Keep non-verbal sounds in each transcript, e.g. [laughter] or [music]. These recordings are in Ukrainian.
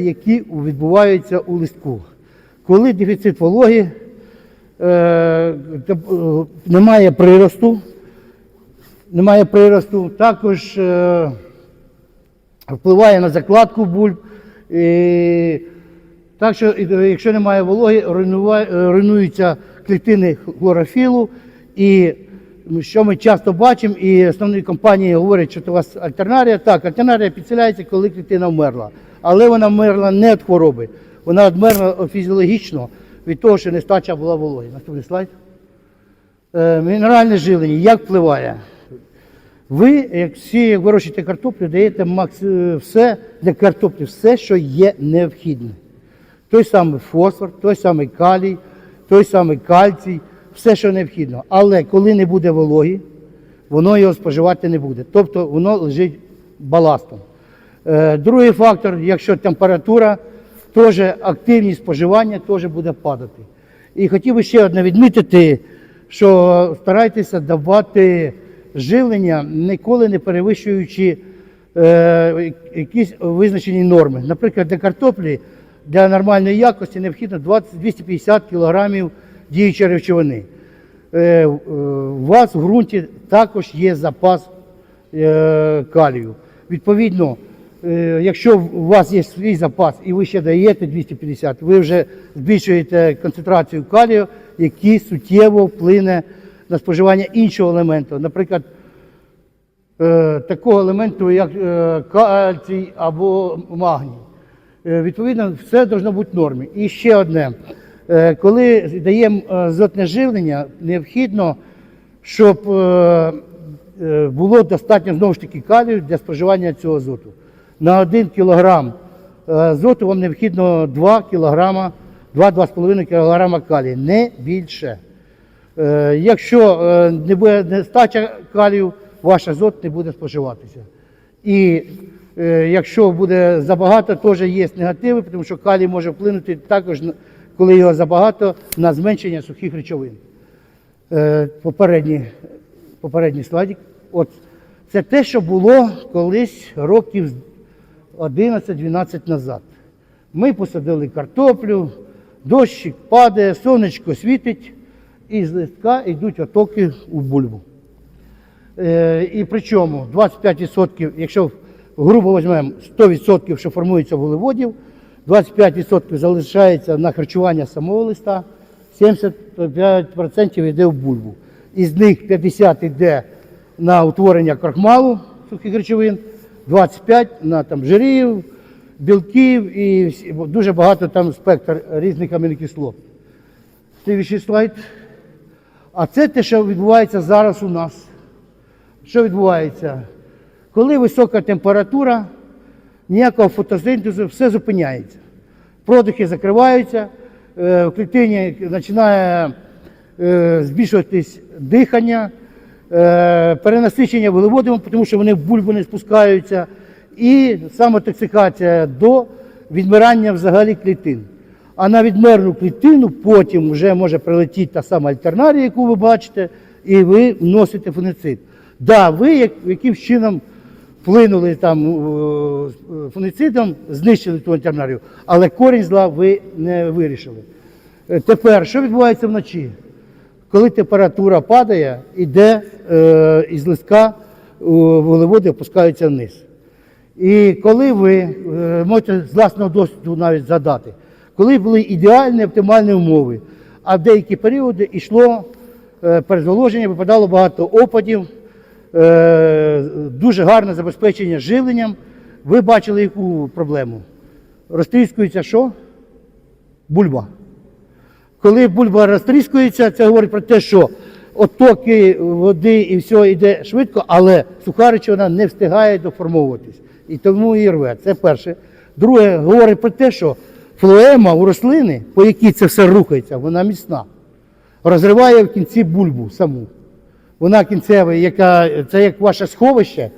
які відбуваються у листку. Коли дефіцит вологи, е, е, немає приросту, немає приросту, також е, впливає на закладку бульб. І, так що, якщо немає вологи, е, руйнуються клітини хлорофілу. І що ми часто бачимо, і основні компанії говорять, що це у вас альтернарія. Так, альтернарія підселяється, коли клітина вмерла. Але вона вмерла не від хвороби, вона вмерла фізіологічно від того, що нестача була вологи. Наступний слайд. Е, Мінеральне живлення як впливає? Ви, як всі як вирощуєте картоплю, даєте е, все для картоплі, все, що є необхідне. Той самий фосфор, той самий калій, той самий кальцій, все, що необхідно. Але коли не буде вологі, воно його споживати не буде. Тобто воно лежить баластом. Е, Другий фактор, якщо температура, теж активність споживання теж буде падати. І хотів би ще одне відмітити, що старайтеся давати живлення, ніколи не перевищуючи е, якісь визначені норми. Наприклад, для картоплі для нормальної якості необхідно 20 250 кг діючої речовини. Е, е, У вас в ґрунті також є запас е, калію. Відповідно, якщо у вас є свій запас і ви ще даєте 250, ви вже збільшуєте концентрацію калію, який суттєво вплине на споживання іншого елементу. Наприклад, е, такого елементу, як е, кальцій або магній. Е, Відповідно, все має бути в нормі. І ще одне. Е, Коли даємо е, азотне живлення, необхідно, щоб е, е, було достатньо знову ж таки калію для споживання цього азоту. На 1 кг азоту вам необхідно 2 кг, 2-2,5 кг калію, не більше. Е, Якщо е, не буде нестача калію, ваш азот не буде споживатися. І е, якщо буде забагато, теж є негативи, тому що калій може вплинути також, коли його забагато, на зменшення сухих речовин. Е, Попередній, попередній слайдик. От це те, що було колись років 11-12 назад. Ми посадили картоплю, дощик падає, сонечко світить, і з листка йдуть отоки у бульбу. Е, і причому 25%, якщо грубо візьмемо 100%, що формується вуглеводів, 25% залишається на харчування самого листа, 75% йде в бульбу. Із них 50% йде на утворення крахмалу сухих речовин, 25% на там, жирів, білків і дуже багато там спектр різних амінокислот. Слідуючий слайд. А це те, що відбувається зараз у нас. Що відбувається? Коли висока температура, ніякого фотосинтезу, все зупиняється. Продихи закриваються, е, в клітині починає е, збільшуватись дихання, перенасичення вуглеводами, тому що вони в бульбу не спускаються, і самотоксикація до відмирання взагалі клітин. А на відмерну клітину потім вже може прилетіти та сама альтернарія, яку ви бачите, і ви вносите фунгицид. Да, ви як, якимсь чином вплинули там е, фунгицидом, знищили ту альтернарію, але корінь зла ви не вирішили. Е, Тепер, що відбувається вночі? Коли температура падає, іде е, із листка вуглеводи опускаються вниз. І коли ви е, можете з власного досвіду навіть задати, коли були ідеальні оптимальні умови, а в деякі періоди йшло е, перезволоження, випадало багато опадів, е, дуже гарне забезпечення живленням, ви бачили яку проблему? Розтріскується що? Бульба. Коли бульба розтріскується, це говорить про те, що оттоки води і все йде швидко, але суха речовина не встигає доформовуватись. І тому її рве. Це перше. Друге, говорить про те, що флоема у рослини, по якій це все рухається, вона міцна. Розриває в кінці бульбу саму. Вона кінцева, яка, це як ваше сховище,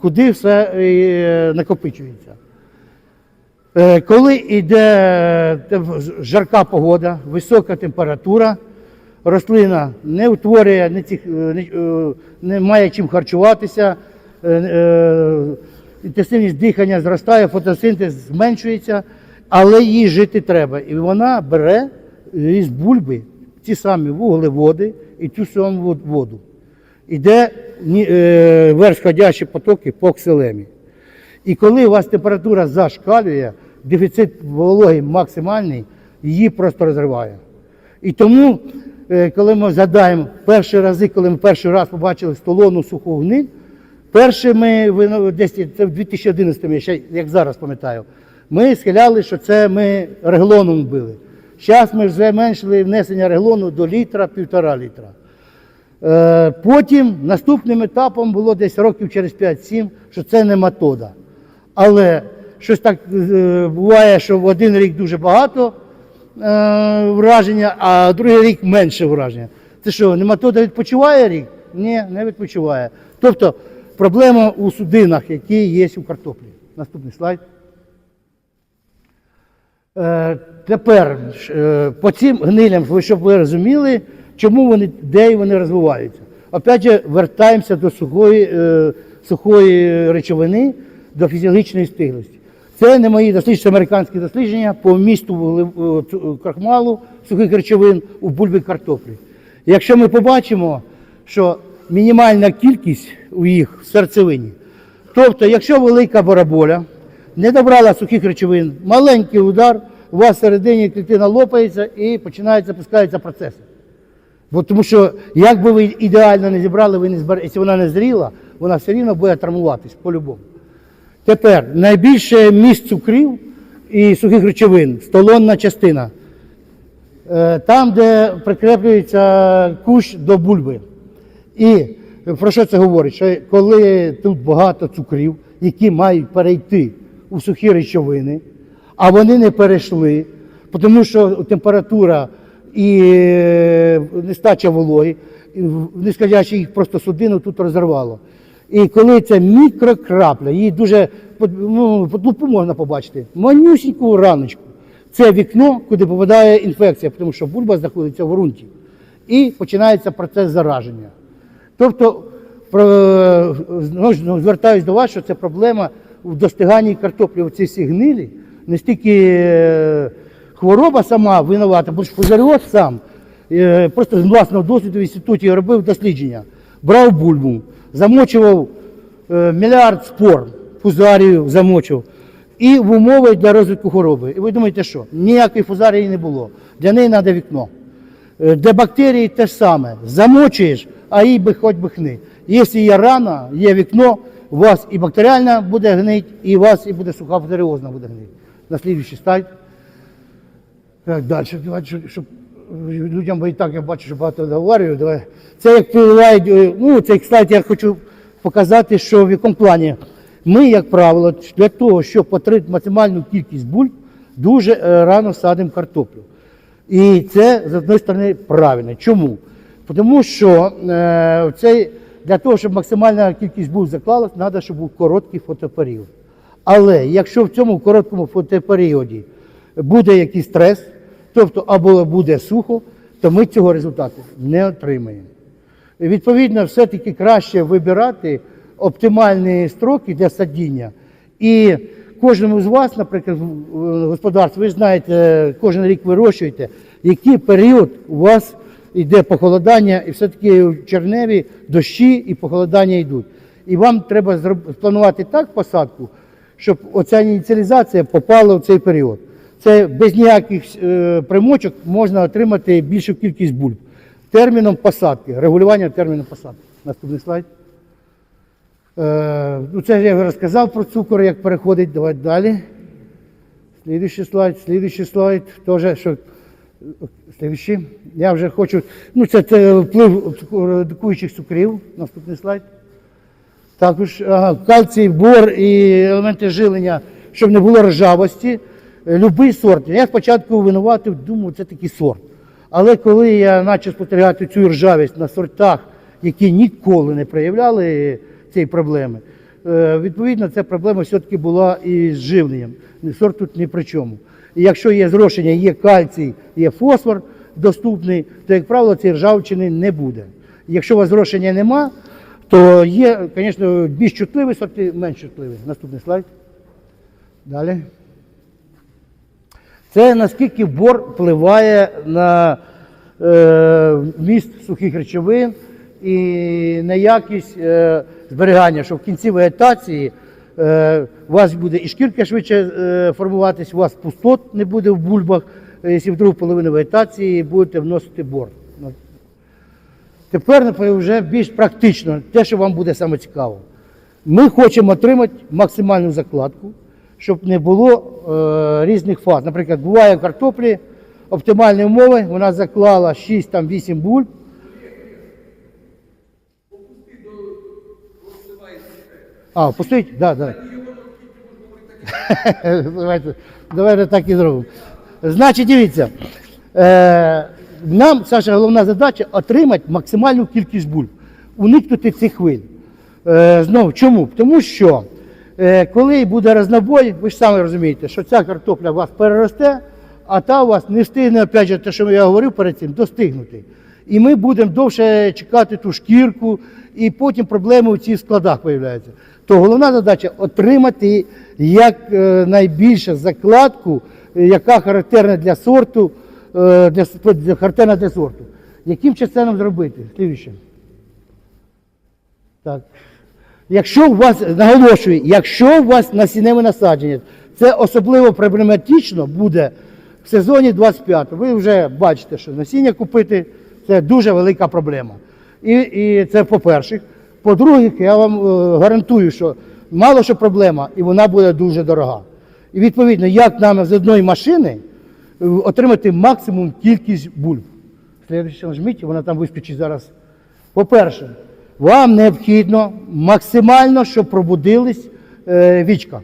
куди все е, накопичується. Е, Коли йде е, жарка погода, висока температура, рослина не утворює, не, цих, е, не, має чим харчуватися, інтенсивність дихання зростає, фотосинтез зменшується, але їй жити треба. І вона бере із бульби ті самі вуглеводи і ту саму воду. Іде верхходящі потоки по кселемі. І коли у вас температура зашкалює, дефіцит вологи максимальний, її просто розриває. І тому, е, коли ми згадаємо перші рази, коли ми перший раз побачили столону суху гниль, перше ми десь це в 2011 я ще як зараз пам'ятаю, ми схиляли, що це ми реглоном били. Зараз ми зменшили внесення реглону до літра, півтора літра. Е, Потім наступним етапом було десь років через 5-7, що це не метода. Але щось так е, буває, що в один рік дуже багато е, враження, а другий рік менше враження. Це що, нематода відпочиває рік? Ні, не відпочиває. Тобто проблема у судинах, які є у картоплі. Наступний слайд. Е, Тепер по цим гнилям, щоб ви розуміли, чому вони, де вони розвиваються. Опять же, вертаємося до сухої, сухої речовини, до фізіологічної стиглості. Це не мої дослідження, американські дослідження по вуглев- е, цу- крахмалу сухих речовин у бульбі картоплі. Якщо ми побачимо, що мінімальна кількість у їх в серцевині, тобто, якщо велика бараболя, не добрала сухих речовин, маленький удар, у вас всередині клітина лопається і починають запускаються процеси. Бо тому що, як би ви ідеально не зібрали, ви не збер... якщо вона не зріла, вона все рівно буде травмуватись по-любому. Тепер найбільше місць цукрів і сухих речовин, столонна частина. Е, Там, де прикріплюється кущ до бульби. І про що це говорить? Що коли тут багато цукрів, які мають перейти у сухі речовини, а вони не перейшли, тому що температура і е, нестача вологи, в- їх просто судину тут розірвало. І коли це мікрокрапля, її дуже ну, можна побачити, манюсіньку раночку. Це вікно, куди попадає інфекція, тому що бульба знаходиться в ґрунті. І починається процес зараження. Тобто, про, ну, звертаюсь до вас, що це проблема в достиганні картоплі в цій всі гнилі. Не стільки е, хвороба сама винувата, бо ж фузаріоз сам. Е, Просто з власного досвіду в інституті робив дослідження. Брав бульбу, замочував е, мільярд спор, фузарію замочував. І в умови для розвитку хвороби. І ви думаєте, що? Ніякої фузарії не було. Для неї треба вікно. Е, Для бактерій те ж саме. Замочуєш, а їй би хоч би хни. Якщо є рана, є вікно, у вас і бактеріальна буде гнить, і у вас і буде суха фузаріозна буде гнить. На слідуючий слайд. Так, далі, щоб людям, і так я бачу, що багато говорю. Це як впливають, е, ну, цей слайд я хочу показати, що в якому плані. Ми, як правило, для того, щоб отримати максимальну кількість бульб, дуже е, рано садимо картоплю. І це з однієї сторони правильно. Чому? Тому що е, цей, для того, щоб максимальна кількість бульб заклалась, треба, щоб був короткий фотоперіод. Але якщо в цьому короткому фотоперіоді буде якийсь стрес, тобто або буде сухо, то ми цього результату не отримаємо. Відповідно, все-таки краще вибирати оптимальні строки для садіння. І кожному з вас, наприклад, в господарстві, ви знаєте, кожен рік вирощуєте, який період у вас йде похолодання, і все-таки в черневі дощі і похолодання йдуть. І вам треба спланувати так посадку, щоб оця ініціалізація попала в цей період. Це без ніяких е, примочок можна отримати більшу кількість бульб. Терміном посадки, регулювання терміну посадки. Наступний слайд. Е, ну, це я вже розказав про цукор, як переходить. Давайте далі. Слідуючий слайд, слідуючий слайд. Тоже, що, слідуючий. Я вже хочу. Ну, це, це вплив редукуючих цукрів. Наступний слайд. Також ага, кальцій, бор і елементи жилення, щоб не було ржавості. Е, Любий сорт. Я спочатку винуватив, думав, це такий сорт. Але коли я почав спостерігати цю ржавість на сортах, які ніколи не проявляли цієї проблеми, е, відповідно, ця проблема все-таки була і з живленням. Сорт тут ні при чому. І якщо є зрошення, є кальцій, є фосфор доступний, то, як правило, цієї ржавчини не буде. Якщо у вас зрошення нема, то є, звісно, більш чутливі сорти, менш чутливі. Наступний слайд. Далі. Це наскільки бор впливає на е, вміст сухих речовин і на якість е, зберігання, що в кінці вегетації е, у вас буде і шкірка швидше е, формуватись, у вас пустот не буде в бульбах, е, якщо в другу половину вегетації будете вносити бор. Ну, Тепер вже більш практично, те, що вам буде саме цікаво. Ми хочемо отримати максимальну закладку, щоб не було е, різних фаз. Наприклад, буває в картоплі оптимальні умови, вона заклала 6-8 бульб. А, пустить? Да. Да. [laughs] давайте, давайте так і зробимо. Значить, дивіться, е, нам, Саша, головна задача отримати максимальну кількість бульб, уникнути цих хвиль. Е, знову, чому? Тому що коли буде рознобой, ви ж самі розумієте, що ця картопля у вас переросте, а та у вас не встигне, опять же, те, що я говорив перед цим, достигнути. І ми будемо довше чекати ту шкірку, і потім проблеми у цих складах з'являються. То головна задача отримати як е, найбільше закладку, е, яка характерна для сорту, е, для, характерна для сорту. Яким чином зробити? Слідуюче. Так. Якщо у вас, наголошую, якщо у вас насінневе насадження, це особливо проблематично буде в сезоні 25. Ви вже бачите, що насіння купити це дуже велика проблема. І, і це по-перше. По-друге, я вам е, гарантую, що мало що проблема, і вона буде дуже дорога. І відповідно, як нам з одної машини е, отримати максимум кількість бульб. Слідуючи нажміть, вона там вискочить зараз. По-перше, вам необхідно максимально, щоб пробудились е, вічка.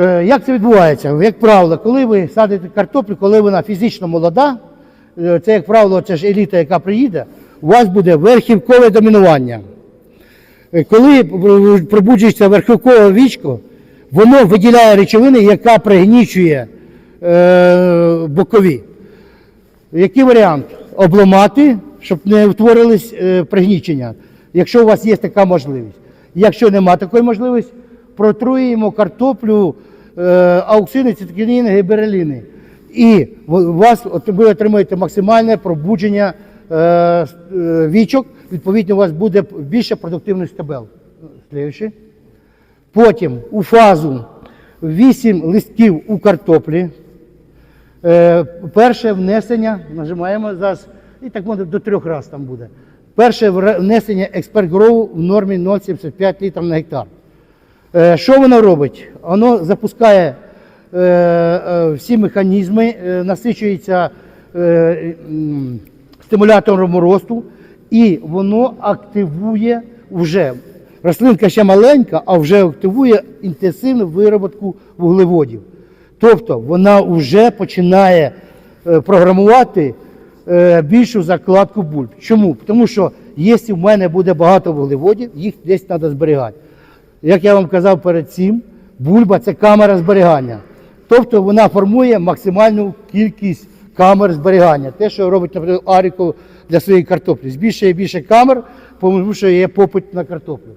Е, як це відбувається? Як правило, коли ви садите картоплю, коли вона фізично молода, е, це, як правило, це ж еліта, яка приїде, у вас буде верхівкове домінування. Е, Коли пробуджується верхівкове вічко, воно виділяє речовини, яка пригнічує е, бокові. Який варіант? Обламати, щоб не утворились е, пригнічення, якщо у вас є така можливість. Якщо нема такої можливості, протруємо картоплю е, ауксини, циткініни, гібереліни. І вас ви отримаєте максимальне пробудження е, е, вічок, відповідно, у вас буде більше продуктивних стебел. Слідуючий. Потім у фазу 8 листків у картоплі. Перше внесення, нажимаємо зараз, і так до трьох разів там буде. Перше внесення експерт грову в нормі 0,75 літрів на гектар. Е, що воно робить? Воно запускає е, е, всі механізми, насичується стимулятором росту, і воно активує вже. Рослинка ще маленька, а вже активує інтенсивну вироботку вуглеводів. Тобто вона вже починає програмувати більшу закладку бульб. Чому? Тому що якщо в мене буде багато вуглеводів, їх десь треба зберігати. Як я вам казав перед цим, бульба це камера зберігання. Тобто вона формує максимальну кількість камер зберігання. Те, що робить, наприклад, Аріко для своєї картоплі. Збільшує більше камер, тому що є попит на картоплю.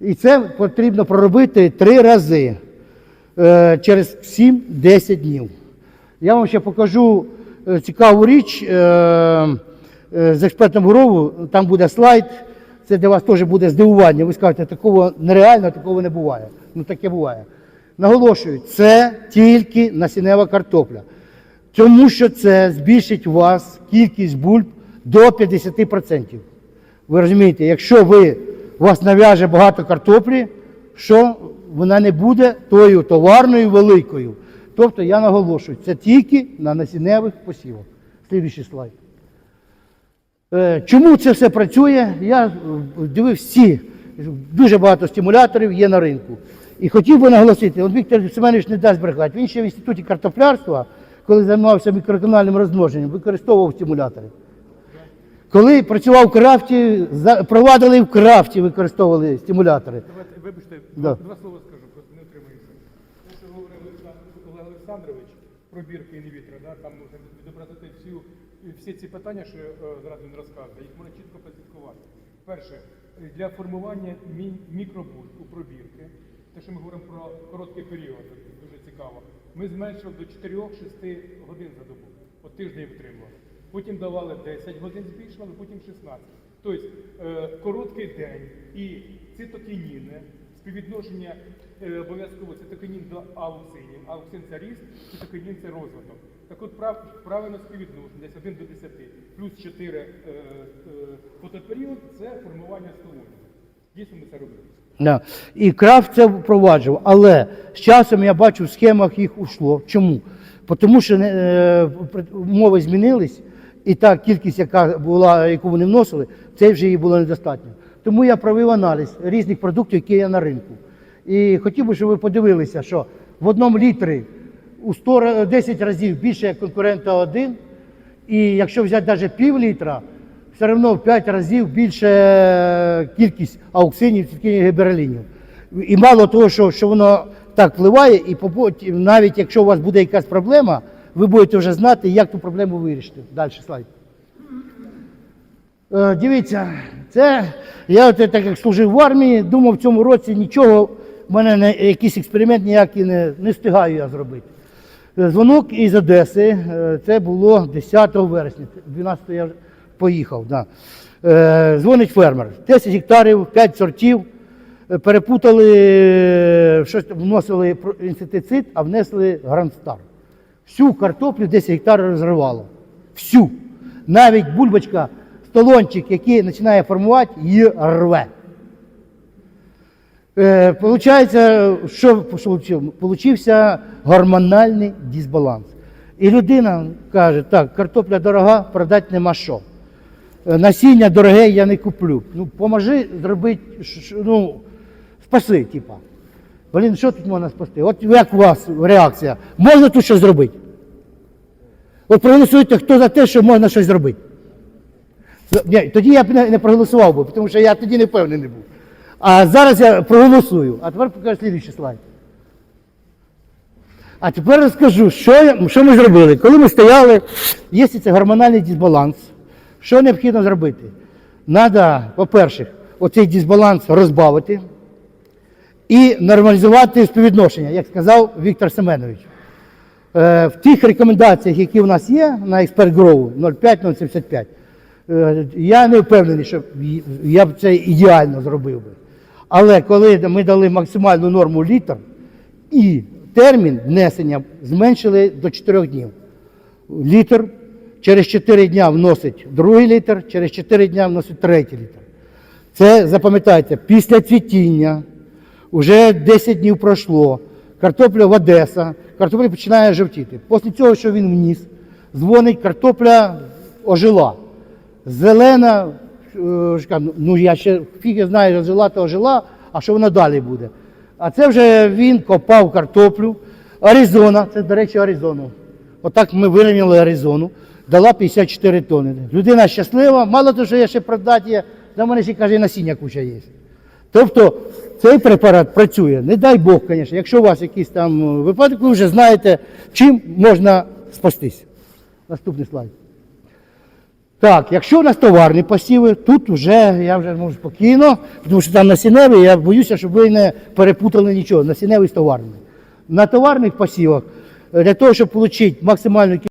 І це потрібно проробити три рази е, через 7-10 днів. Я вам ще покажу е, цікаву річ е, е, з експертом Гурову. Там буде слайд. Це для вас теж буде здивування. Ви скажете, такого нереально, такого не буває. Ну таке буває. Наголошую, це тільки насінева картопля. Тому що це збільшить у вас кількість бульб до 50%. Ви розумієте, якщо ви, вас нав'яже багато картоплі, що вона не буде тою товарною великою. Тобто я наголошую, це тільки на насінневих посівах. Слідуючий слайд. Е, Чому це все працює? Я е, дивився всі, дуже багато стимуляторів є на ринку. І хотів би наголосити, от Віктор Семенович не дасть брехати. Він ще в інституті картоплярства, коли займався мікроканальним розмноженням, використовував стимулятори. Коли працював в крафті, провадили в крафті, використовували стимулятори. Давайте, вибачте, Да. два слова скажу, просто не утримуюся. Те, що говорив Олександр Олег Олександрович про бірки інвітро, да, там можна відобразити всі, всі ці питання, що е, зараз він розказує, їх можна чітко прослідкувати. Перше, е, для формування мі- мікробульб у пробірки, те, що ми говоримо про короткий період, дуже цікаво. Ми зменшили до 4-6 годин за добу. От тиждень витримували. Потім давали 10 годин збільшували, потім 16. Тобто е, короткий день і цитокініни, співвідношення е, обов'язково цитокінін до ауксинів. Ауксин це ріст, цитокінін це розвиток. Так от прав, правильно співвідношення, десь 1 до 10, плюс 4 е, е, фотоперіод це формування столонів. Дійсно ми це робили. Да. І крафт це впроваджував. Але з часом я бачу в схемах їх ушло. Чому? Тому що е, умови змінились, і та кількість, яка була, яку вони вносили, це вже її було недостатньо. Тому я провів аналіз різних продуктів, які є на ринку. І хотів би, щоб ви подивилися, що в одному літрі у 100, 10 разів більше як конкурента один, і якщо взяти навіть пів літра, все одно в 5 разів більше е, кількість ауксинів, цвітків гіберелінів. І мало того, що, що воно так впливає, і навіть якщо у вас буде якась проблема, ви будете вже знати, як ту проблему вирішити. Далі слайд. Е, Дивіться, це я от так як служив в армії, думав в цьому році нічого, в мене не, якийсь експеримент ніякий не, не встигаю я зробити. Е, Дзвонок із Одеси, е, це було 10 вересня, 12 я поїхав. Да. Е, Дзвонить фермер, 10 гектарів, 5 сортів, перепутали, щось вносили інсектицид, а внесли гранстар. Всю картоплю 10 гектарів розривало. Всю. Навіть бульбочка, столончик, який починає формувати, її рве. Е, Получається, що получився гормональний дисбаланс. І людина каже, так, картопля дорога, продати нема що. Е, Насіння дороге я не куплю. Ну, поможи зробити, ну, спаси, типа. Блін, що тут можна спасти? От як у вас реакція? Можна тут щось зробити? От проголосуйте, хто за те, що можна щось зробити. Ні, тоді я б не проголосував би, тому що я тоді не впевнений був. А зараз я проголосую. А тепер покажу слідуючий слайд. А тепер розкажу, що, що ми зробили. Коли ми стояли, якщо це гормональний дисбаланс, що необхідно зробити? Треба, по-перше, оцей дисбаланс розбавити і нормалізувати співвідношення, як сказав Віктор Семенович. Е, В тих рекомендаціях, які у нас є на Expert Grow 0,5-0,75, е, я не впевнений, що я б це ідеально зробив би. Але коли ми дали максимальну норму літр і термін внесення зменшили до 4 днів. Літр через 4 дня вносить другий літр, через 4 дня вносить третій літр. Це запам'ятайте, після цвітіння, вже 10 днів пройшло, картопля в Одеса, картопля починає жовтіти. Після цього, що він вніс, дзвонить, картопля ожила. Зелена, ну я ще фіги знаю, ожила, то ожила, а що вона далі буде. А це вже він копав картоплю. Аризона, це, до речі, Аризону. Отак ми вирівняли Аризону, дала 54 тонни. Людина щаслива, мало того, що я ще продати є, до мене ще каже, насіння куча є. Тобто цей препарат працює. Не дай Бог, звісно, якщо у вас якийсь там випадок, ви вже знаєте, чим можна спастись. Наступний слайд. Так, якщо у нас товарні посіви, тут вже я вже можу спокійно, тому що там насінневий, я боюся, щоб ви не перепутали нічого, насінневий з товарним. На товарних посівах, е, для того, щоб отримати максимальну кількість